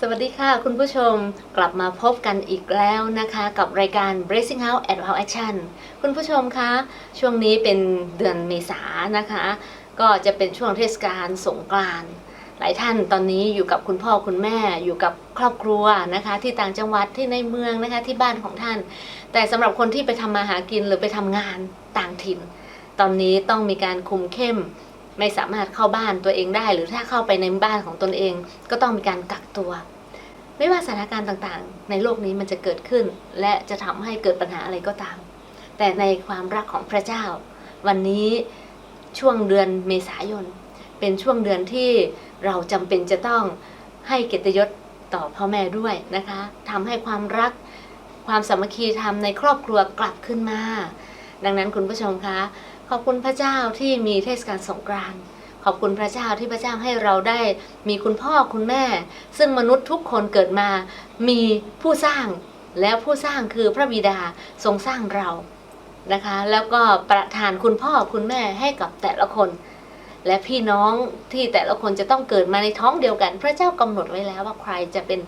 สวัสดีค่ะ คุณผู้ชมกลับมาพบกันอีกแล้วนะคะ กับรายการ Bracing House at How Action คุณผู้ชมคะ ช่วงนี้เป็นเดือนเมษานะคะ ก็จะเป็นช่วงเทศกาลสงกรานต์หลายท่านตอนนี้อยู่กับคุณพ่อคุณแม่อยู่กับครอบครัวนะคะ ที่ต่างจังหวัดที่ในเมืองนะคะที่บ้านของท่าน แต่สำหรับคนที่ไปทำมาหากินหรือไปทำงานต่างถิ่น ตอนนี้ต้องมีการคุมเข้ม ไม่สามารถเข้าบ้านตัวเองได้ หรือถ้าเข้าไปในบ้านของตนเอง ก็ต้องมีการกักตัว ไม่ว่าสถานการณ์ต่างๆ ในโลกนี้มันจะเกิดขึ้น และจะทำให้เกิดปัญหาอะไรก็ตาม แต่ในความรักของพระเจ้า วันนี้ช่วงเดือนเมษายน เป็นช่วงเดือนที่เราจำเป็นจะต้องให้เกียรติยศต่อพ่อแม่ด้วยนะคะทำให้ความรักความสามัคคีธรรมในครอบครัวกลับขึ้นมา ดังนั้นคุณผู้ชมคะ ขอบคุณพระเจ้าที่มีเทศกาลสงกรานต์ขอบคุณพระเจ้าที่พระเจ้าให้เราได้มีคุณพ่อคุณแม่ ซึ่งมนุษย์ทุกคนเกิดมา มีผู้สร้างแล้วผู้สร้างคือพระบิดาทรงสร้างเรานะคะ แล้วก็ประทานคุณพ่อคุณแม่ให้กับแต่ละคน และพี่น้องที่แต่ละคนจะต้องเกิดมาในท้องเดียวกัน พระเจ้ากำหนดไว้แล้วว่าใครจะเป็น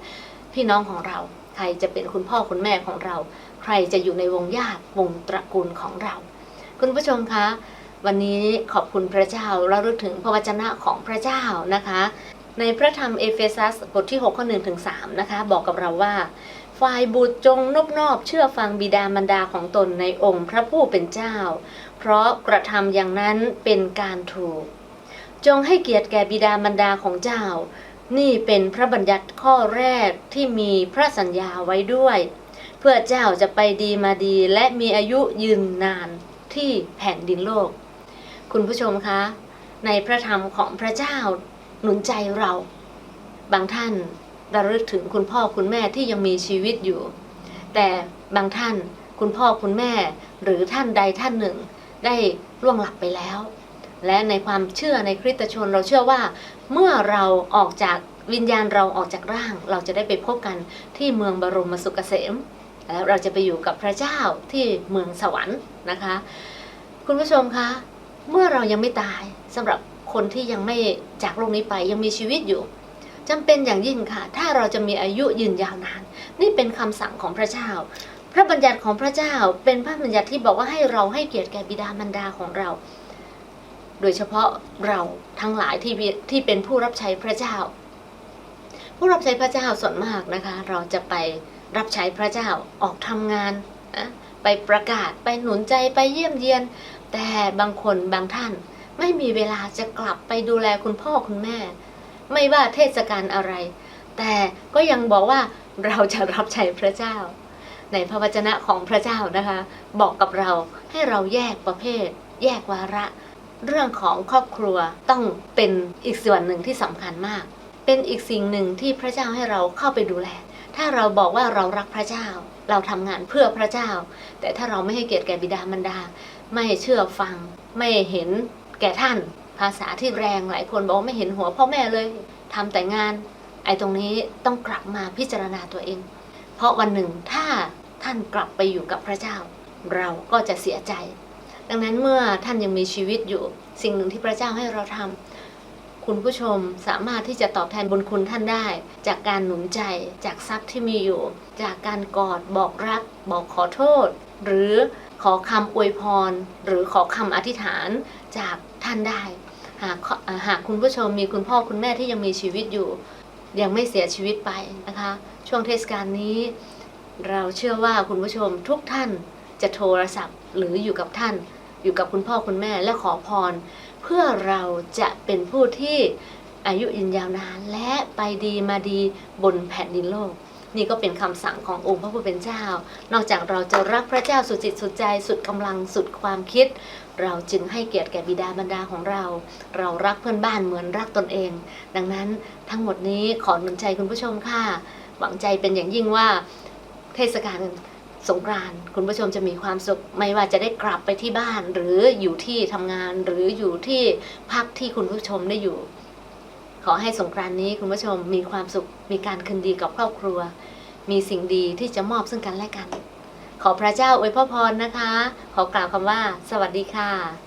พี่น้องของเรา ใครจะเป็นคุณพ่อคุณแม่ของเรา ใครจะอยู่ในวงญาติวงตระกูลของเรา คุณผู้ชมคะ วันนี้ขอบคุณพระเจ้าเราลึกถึงพระวจนะของพระเจ้านะคะ ในพระธรรมเอเฟซัสบทที่6ข้อ1ถึง3นะคะ บอกกับเราว่า ฝ่ายบุตรจงนบนอบเชื่อฟังบิดามารดาของตนในองค์พระผู้เป็นเจ้า เพราะกระทำอย่างนั้นเป็นการถูก จงให้เกียรติแก่บิดามารดาของเจ้า นี่เป็นพระบัญญัติข้อแรกที่มีพระสัญญาไว้ด้วย เพื่อเจ้าจะไปดีมาดีและมีอายุยืนนาน ที่แผ่นดินโลก คุณผู้ชมคะ ในพระธรรมของพระเจ้าหนุนใจเรา บางท่านระลึกถึงคุณพ่อคุณแม่ที่ยังมีชีวิตอยู่ แต่บางท่านคุณพ่อคุณแม่หรือท่านใดท่านหนึ่ง ได้ล่วงหลับไปแล้ว และในความเชื่อในคริสตชนเราเชื่อว่า เมื่อเราออกจากวิญญาณเราออกจากร่าง เราจะได้ไปพบกันที่เมืองบรมสุขเกษม เราจะไปอยู่กับพระเจ้าที่เมืองสวรรค์นะคะ คุณผู้ชมคะ เมื่อเรายังไม่ตายสำหรับคนที่ยังไม่จากโลกนี้ไปยังมีชีวิตอยู่จำเป็นอย่างยิ่งค่ะ ถ้าเราจะมีอายุยืนยาวนาน นี่เป็นคำสั่งของพระเจ้า พระบัญญัติของพระเจ้าเป็นพระบัญญัติที่บอกว่าให้เราให้เกียรติแก่บิดามารดาของเรา โดยเฉพาะเราทั้งหลายที่ที่เป็นผู้รับใช้พระเจ้า ผู้รับใช้พระเจ้าส่วนมากนะคะ เราจะไปรับใช้พระเจ้าออกทำงานนะไปประกาศไปหนุนใจไปเยี่ยมเยียน แต่บางคนบางท่านไม่มีเวลาจะกลับไปดูแลคุณพ่อคุณแม่ ไม่ว่าเทศกาลอะไร แต่ก็ยังบอกว่าเราจะรับใช้พระเจ้า ในพระวจนะของพระเจ้านะคะ บอกกับเราให้เราแยกประเภท แยกวาระ เรื่องของครอบครัวต้องเป็นอีกส่วนหนึ่งที่สำคัญมาก เป็นอีกสิ่งหนึ่งที่พระเจ้าให้เราเข้าไปดูแล ถ้าเราบอกว่าเรารักพระเจ้า เราทำงานเพื่อพระเจ้า แต่ถ้าเราไม่ให้เกียรติแก่บิดามารดา ไม่เชื่อฟัง ไม่เห็นแก่ท่าน ภาษาที่แรงหลายคนบอกไม่เห็นหัวพ่อแม่เลยทำแต่งาน ไอ้ตรงนี้ต้องกลับมาพิจารณาตัวเอง เพราะวันหนึ่งถ้าท่านกลับไปอยู่กับพระเจ้า เราก็จะเสียใจ ดังนั้นเมื่อท่านยังมีชีวิตอยู่ สิ่งหนึ่งที่พระเจ้าให้เราทำ คุณผู้ชมสามารถที่จะตอบแทนบุญคุณท่านได้ จากการหนุนใจจากทรัพย์ที่มีอยู่ จากการกอดบอกรัก บอกขอโทษ หรือขอคำอวยพร หรือขอคำอธิษฐานจากท่านได้ หากหากคุณผู้ชมมีคุณพ่อคุณแม่ที่ยังมีชีวิตอยู่ ยังไม่เสียชีวิตไปนะคะ ช่วงเทศกาลนี้ เราเชื่อว่าคุณผู้ชมทุกท่านจะโทรศัพท์ หรืออยู่กับท่าน อยู่กับคุณพ่อคุณแม่และขอพร เพื่อเราจะเป็นผู้ที่อายุยืนยาวนานและไปดีมาดีบนแผ่นดินโลก นี่ก็เป็นคำสั่งขององค์พระผู้เป็นเจ้า นอกจากเราจะรักพระเจ้าสุดจิตสุดใจสุดกำลังสุดความคิด เราจึงให้เกียรติแก่บิดามารดาของเรา เรารักเพื่อนบ้านเหมือนรักตนเอง ดังนั้นทั้งหมดนี้ขอหนุนใจคุณผู้ชมค่ะหวังใจเป็นอย่างยิ่งว่าเทศกาล สงกรานต์คุณผู้ชมจะมีความสุข ไม่ว่าจะได้กลับไปที่บ้าน หรืออยู่ที่ทำงานหรืออยู่ที่พักที่คุณผู้ชมได้อยู่ ขอให้สงกรานต์นี้คุณผู้ชมมีความสุขมีการคืนดีกับครอบครัว มีสิ่งดีที่จะมอบซึ่งกันและกัน ขอพระเจ้าอวยพรนะคะ ขอกล่าวคำว่า สวัสดีค่ะ